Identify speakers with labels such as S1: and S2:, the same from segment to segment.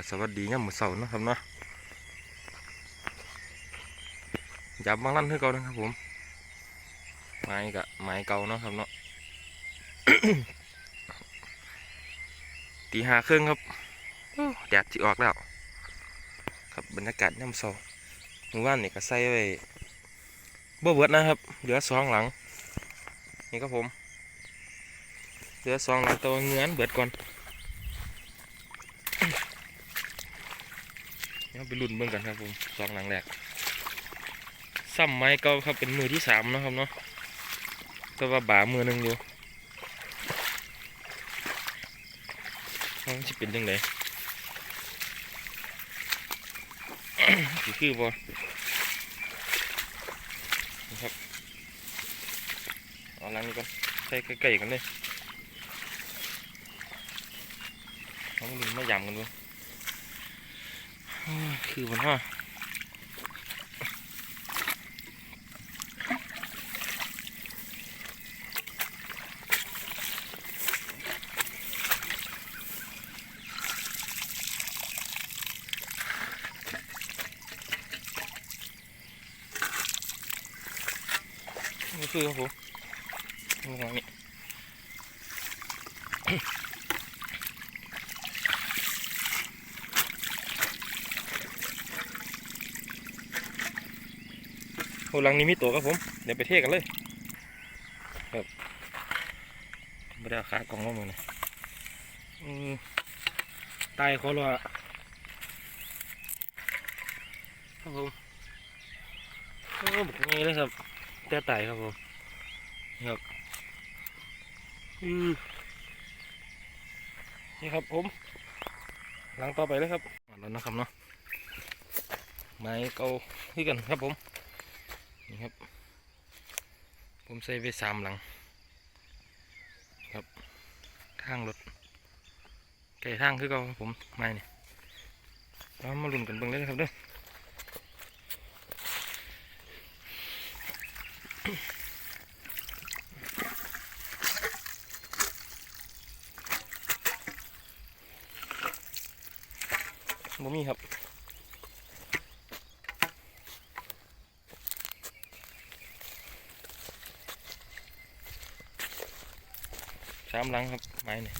S1: ก็สวัสดียามมื้อเช้าเนาะครับเนาะจับบางลั่นคือเก่านะครับผม ไม้กะไม้เก่าเนาะครับเนาะตีหาครึ่งครับแดดที่ออกแล้ว ครับบรรยากาศยามเช้าหมู่บ้านนี่ก็ใส่ไว้บ่เบิดนะครับ เหลือสองหลัง นี่ครับผม เหลือสองหลังตัวเงือนเบิดก่อน เดี๋ยว ไปลุ้นเบิ่งกันครับผมสองหลังแรกซ้ำไม้เก่าครับเป็นมือที่สามนะครับเนาะแต่ว่าบ่ามือหนึ่งอยู่มันจะเป็นยังไงสิคือบ่นะครับเอาลังนี้ก่อนใส่ใกล้ๆกันเลยเอาลุ้นมายำกันดูอ้าว คือมันว่านี่คือครับผมนี่ทางนี้ โหหลังนี้มีตัวครับผม เดี๋ยวไปเทกันเลย ครับไม่ได้เอาขากล่องมามือนะตายคอรัวครับผมโอ้บุกนี้เลยครับแต่ตายครับผม ครับ อือนี่ครับผมหลังต่อไปเลยครับเอาแล้วนะครับเนาะไม้เก่าที่กันครับผม นี่ครับ ผมใส่ไปสามหลัง ครับทางรถไก่ทางคือเก่าผมไม่เนี่ยเรามาลุ้นกันเบิ่งเลยนะครับเด้อบ่มีครับ สามหลังครับไม้เนี่ย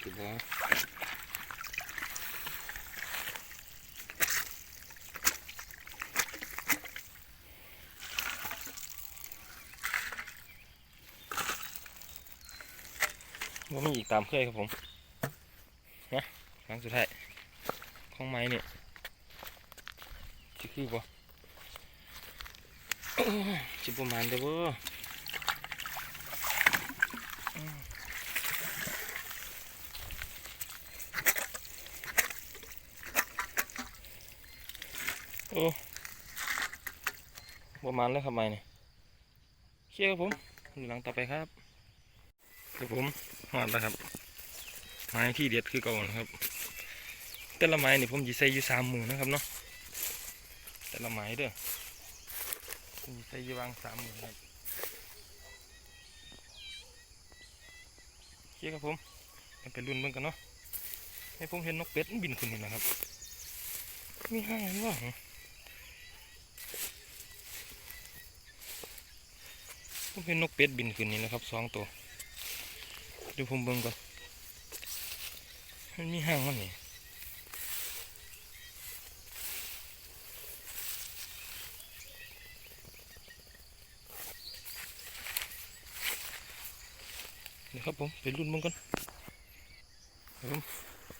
S1: คือบ่ว่ามีอีกตามเคยครับผมนะครั้งสุดท้ายของไม้เนี่ยจะคือบ่ จิบประมาณเด้อบ่โอ้ประมาณแล้วครับไม่เนี่ยเชี่ยครับผมอยู่หลังต่อไปครับครับผมหอดแล้วครับ ไม้ที่เด็ดคือเก่านะครับ แต่ละไม้นี่ผมจะใส่อยู่สามมือนะครับเนาะแต่ละไม้เด้อ มีใส่ยีวางสามหมื่นครับโอเคครับผมเอาไปรุ่นเบิ่งกันเนาะให้ผมเห็นนกเป็ดบินขึ้นนี่นะครับมีห้างอันว่าผมเห็นนกเป็ดบินขึ้นนี่นะครับสองตัวเดี๋ยวผมเบิ่งก่อนมันมีห้างมันนี่ เดี๋ยว ครับผมไปรุ่นมันก่อนครับผม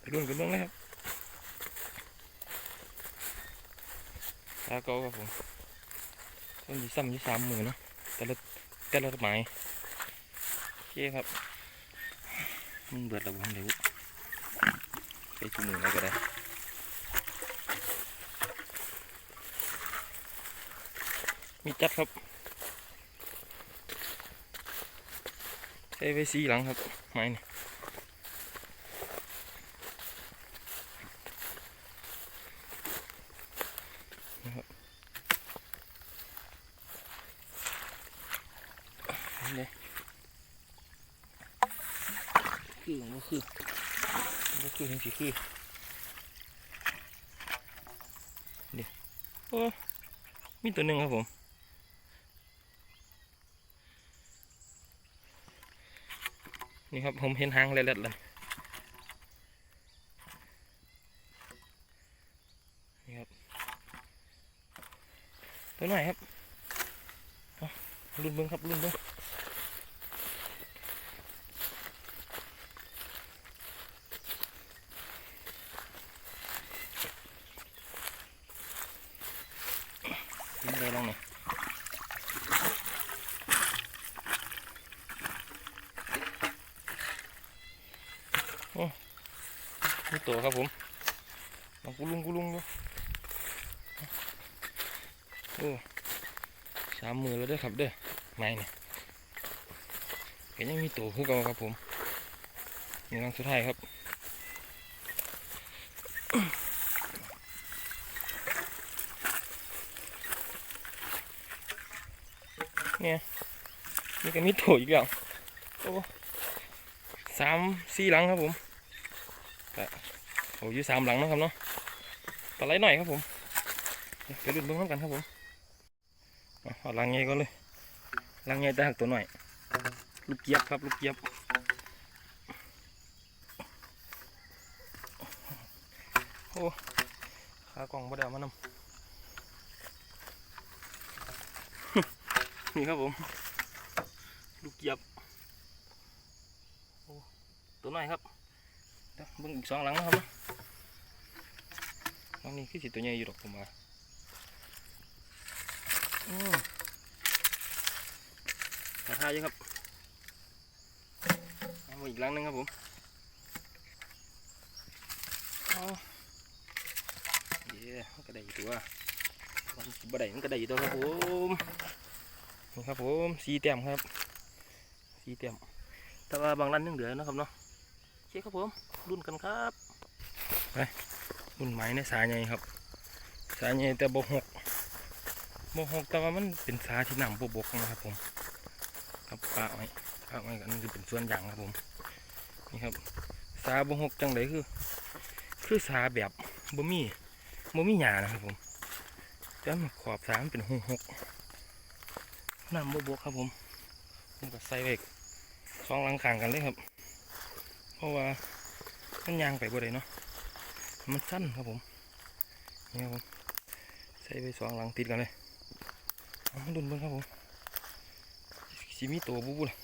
S1: ไปรุ่นกันบ้างเลยครับตาเก่าครับผมต้องยีซ้ำยีสามมือเนะแต่ละแต่ละไม้โอเคครับมันเบิดแล้วผมเดี๋ยวใช้จุมืออะไรก็ได้มีจัดครับ ใช้ไว้สีหลังครับไม้นี่นะครับนี่คือมันคือมันคือทั้งสี่คือเดี๋ยวโอ้มีตัวหนึ่งครับผม นี่ครับผมเห็นหางเล็ดๆเลยนี่ครับตัวหน่อยครับรุ่นเบิ้งครับรุ่นเบิ้งรุ่นใดลองหน่อยนี่ ตัวครับผมลองกุลุงกุลุงดูโอ้สามมือแล้วด้อครับเด้อไม่เนี่ยก็ยังมีตัวคือเก่าครับผมนี่รังสุดท้ายครับเนี่ยนี่ก็มีตัวอีกแล้วโอ้สามสี่หลังครับผมแต่ โอ้ยู่สามหลังนะครับเนาะปลาไหลหน่อยครับผมเดี๋ยวไปลุ้นเบิ่งพร้อมกันครับผมเอาเอาหลังใหญ่ก็เลยหลังใหญ่แต่หักตัวหน่อย ลูกเกียบครับลูกเกียบโอ้ขากล่องบ่ได้เอามานำนี่ครับผม ลูกเกียบตัวหน้อยครับเดี๋ยวเบิ่งอีกสองหลังนะครับ นาะหลังนี้คือสิตัวใหญ่อยู่ดอกผมว่าอืมถ่ายทายอยู่ครับเอามาอีกหลังหนึงครับผมเอาเย้มันก็ได้อยู่ตัวมันบ่ได้มันก็ได้อยู่ตัวครับผมนี่ครับผมสีเต็มครับสีเต็มแต่ว่าบางร้านยังเหลือนะครับเนาะโอเคครับผมรุ่นกันครับไป รุ่นไม้ในสาใหญ่ครับ สาใหญ่แต่บกหกบกหกแต่ว่ามันเป็นสาที่นำบกบกนะครับผมครับปลาไว้ปลาไว้กันคือเป็นส่วนอย่างครับผมนี่ครับสาบกหกจังเลยคือ คือสาแบบบ่มีบ่มีหยานะครับผมแต่มันขอบสามันเป็นหกหกน้ำบวกครับผมผมก็ใส่ไว้สองลังข้างกันเลยครับ เพราะว่ามันยางไปบ่ได้เนาะ มันสั้นครับผมนี่ครับผมใส่ไปสองหลังติดกันเลยเอามาดุนเบิ่งครับผมสิมีตัวบุบๆเลย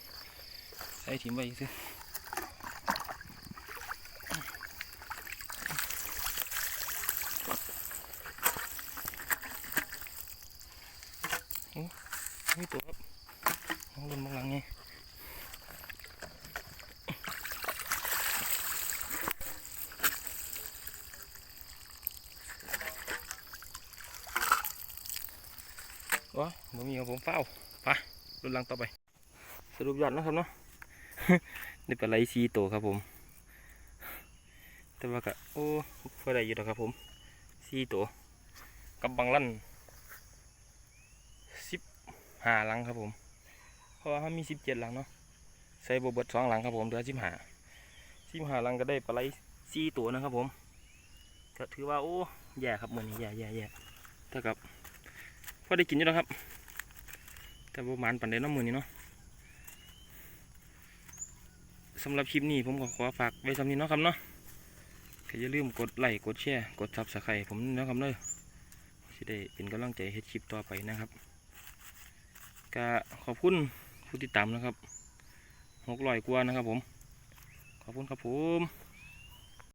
S1: ใส่ถิ่มไว้อีกซิมีตัวครับเอาดุนบางหลังไง วะบ่มีครับผมเฝ้าไปรุ่นลังต่อไป สรุปยอดนะครับเนาะได้ปลาไหลซีโตวครับผม แต่ว่าก็โอ้พอได้อยู่แล้วครับผมซีโตวกับบางลั่นสิบห้าลังครับผม เพราะว่าเขามีสิบเจ็ดลังเนาะใส่บวเบิดสองหลังครับผมเหลือสิบห้าสิบห้าลังก็ได้ปลาไหลซีตัวนะครับผมก็ถือว่าโอ้แย่ครับเหมือนแย่แย่แย่ถ้ากับ พอได้กินอยู่แล้วครับ แต่ประมาณปันเดนน้ำมือนี้เนาะสำหรับคลิปนี้ผมก็ขอฝากไว้สำนี้เนาะครับเนาะก็อย่าลืมกดไลค์กดแชร์กดซับสไครต์ผมนะครับเนาะที่ได้เป็นกำลังใจให้คลิปต่อไปนะครับก็ขอบคุณผู้ติดตามนะครับหกร้อยกว่านะครับผม ขอบคุณครับผม